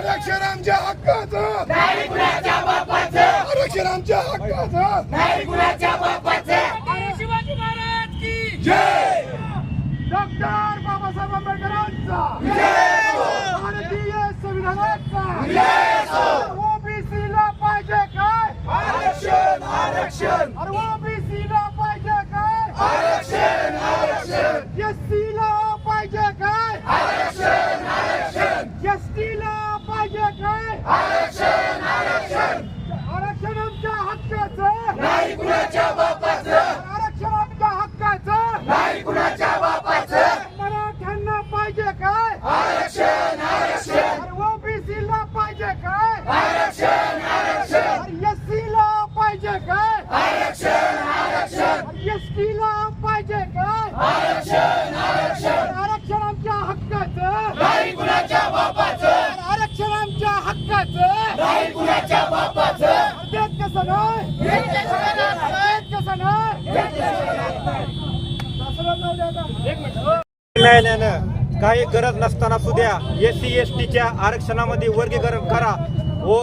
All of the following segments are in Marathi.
आरक्षण आमच्या हक्काचं. नाही कुणाच्या बापाचं. आरक्षण आमच्या हक्काचं. नाही कुणाच्या बापाचं. शिवाजी महाराज की. जय. डॉक्टर बाबासाहेब आंबेडकरांचा संविधानाचा ओबीसीला पाहिजे काय आरक्षण आरक्षण अरे ओबीसीला पाहिजे काय आरक्षण आरक्षण एसटीला पाहिजे काय आरक्षण आरक्षण एसटीला पाहिजे काय आरक्षण आरक्षण आरक्षण आमच्या हक्काचं नाही कुणाच्या बापाचं आरक्षण आमच्या हक्काचं नाही कुणाच्या बापाचं मराठ्यांना पाहिजे काय आरक्षण आरक्षण ओबीसीला पाहिजे काय आरक्षण आरक्षण एससीला पाहिजे काय आरक्षण आरक्षण एसटीला पाहिजे काय आरक्षण आरक्षण आरक्षण आमच्या हक्काचं नाही कुणाच्या बापाचं आरक्षण आमच्या हक्काचं नाही कुणाच्या बापाचं देत कसं नाही देत कसं नाही शासनानं द्यायला. न्यायालयानं काही गरज नसताना सुद्धा एस सी एस टीच्या आरक्षणामध्ये वर्गीकरण करा व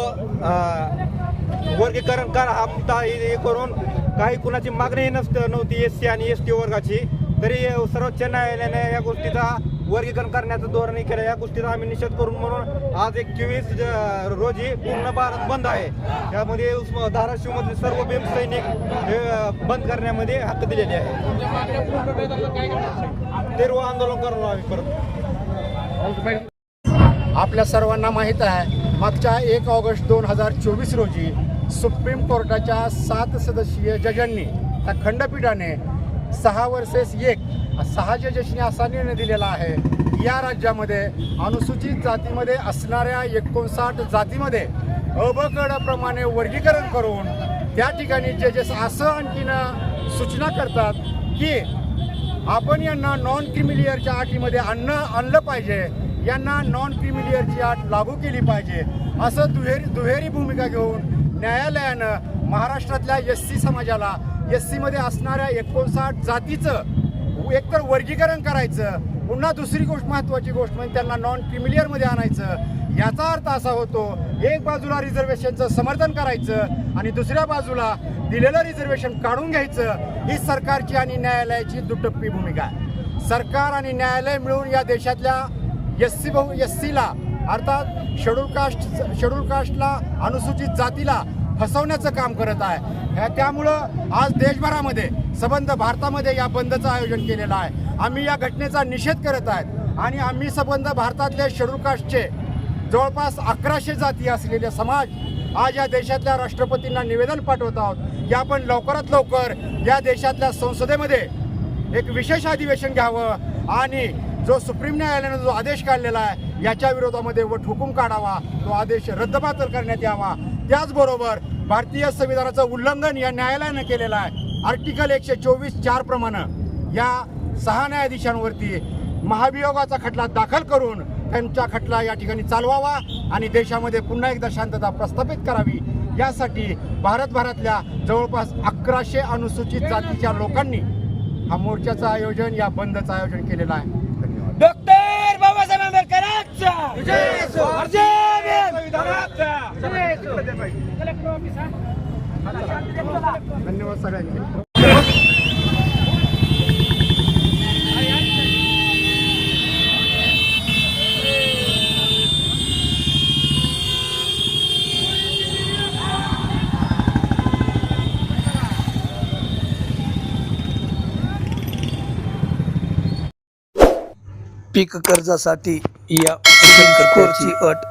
वर्गीकरण करा हा मुद्दा हे हे करून काही कुणाची मागणीही नसत नव्हती एस सी आणि एस टी वर्गाची. तरी सर्वोच्च न्यायालयाने या गोष्टीचा वर्गीकरण करण्याचं धोरण केलं या गोष्टीचा आम्ही निषेध करून म्हणून आज एकवीस रोजी पूर्ण भारत बंद आहे. त्यामध्ये उस्मा- धाराशिवमधले सर्व भीम सैनिक हे बंद करण्यामध्ये हक्क दिलेले आहे तेरवा आंदोलन करणार आम्ही परत. आपल्या सर्वांना माहीत आहे मागच्या एक ऑगस्ट दोन हजार चोवीस रोजी सुप्रीम कोर्टाच्या सात सदस्यीय जजांनी त्या खंडपीठाने सहा वर्सेस एक सहा जजेसने असा निर्णय दिलेला आहे. या राज्यामध्ये अनुसूचित जातीमध्ये असणाऱ्या एकोणसाठ जातीमध्ये अबकडप्रमाणे वर्गीकरण करून त्या ठिकाणी जजेस असं आणखीन सूचना करतात की आपण यांना नॉन क्रिमिलियरच्या अटीमध्ये आणणं आणलं पाहिजे. यांना नॉन क्रिमिलियरची अट लागू केली पाहिजे. असं दुहेरी दुहेरी भूमिका घेऊन न्यायालयानं महाराष्ट्रातल्या एस सी समाजाला एस सीमध्ये असणाऱ्या एकोणसाठ जातीचं एकतर वर्गीकरण करायचं पुन्हा दुसरी गोष्ट महत्त्वाची गोष्ट म्हणजे त्यांना नॉन क्रिमिलियरमध्ये आणायचं. याचा अर्थ असा होतो एक बाजूला रिझर्वेशनचं समर्थन करायचं आणि दुसऱ्या बाजूला दिलेलं रिझर्वेशन काढून घ्यायचं ही सरकारची आणि न्यायालयाची दुटप्पी भूमिका आहे. सरकार आणि न्यायालय मिळून या देशातल्या एस सी बहु एस सीला अर्थात शेड्यूल कास्ट शेड्यूल कास्टला अनुसूचित जातीला फसवण्याचं काम करत आहे. ह्या- त्यामुळं आज देशभरामध्ये सबंध भारतामध्ये या बंदचं आयोजन केलेलं आहे. आम्ही या घटनेचा निषेध करत आहेत. आणि आम्ही सबंध भारतातले शेड्यूल कास्टचे जवळपास अकराशे जाती असलेले समाज आज या देशातल्या राष्ट्रपतींना निवेदन पाठवत आहोत. की आपण लवकरात लवकर या देशातल्या संसदेमध्ये एक विशेष अधिवेशन घ्यावं. आणि जो सुप्रीम न्यायालयानं जो आदेश काढलेला आहे याच्या विरोधामध्ये वट हुकूम काढावा. तो आदेश रद्दबातल करण्यात यावा. त्याचबरोबर भारतीय संविधानाचं उल्लंघन या न्यायालयानं केलेलं आहे. आर्टिकल एकशे चोवीस चार प्रमाणे या सहा न्यायाधीशांवरती महाभियोगाचा खटला दाखल करून त्यांचा खटला या ठिकाणी चालवावा आणि देशामध्ये पुन्हा एकदा शांतता प्रस्थापित करावी. यासाठी भारतभरातल्या जवळपास अकराशे अनुसूचित जातीच्या लोकांनी हा मोर्चाचं आयोजन या बंदचं आयोजन केलेलं आहे. धन्यवाद डॉक्टर बाबासाहेब आंबेडकरांचा अर्जय धन्यवाद सगळ्यांचे. पीक कर्जासाठी या कोरची अट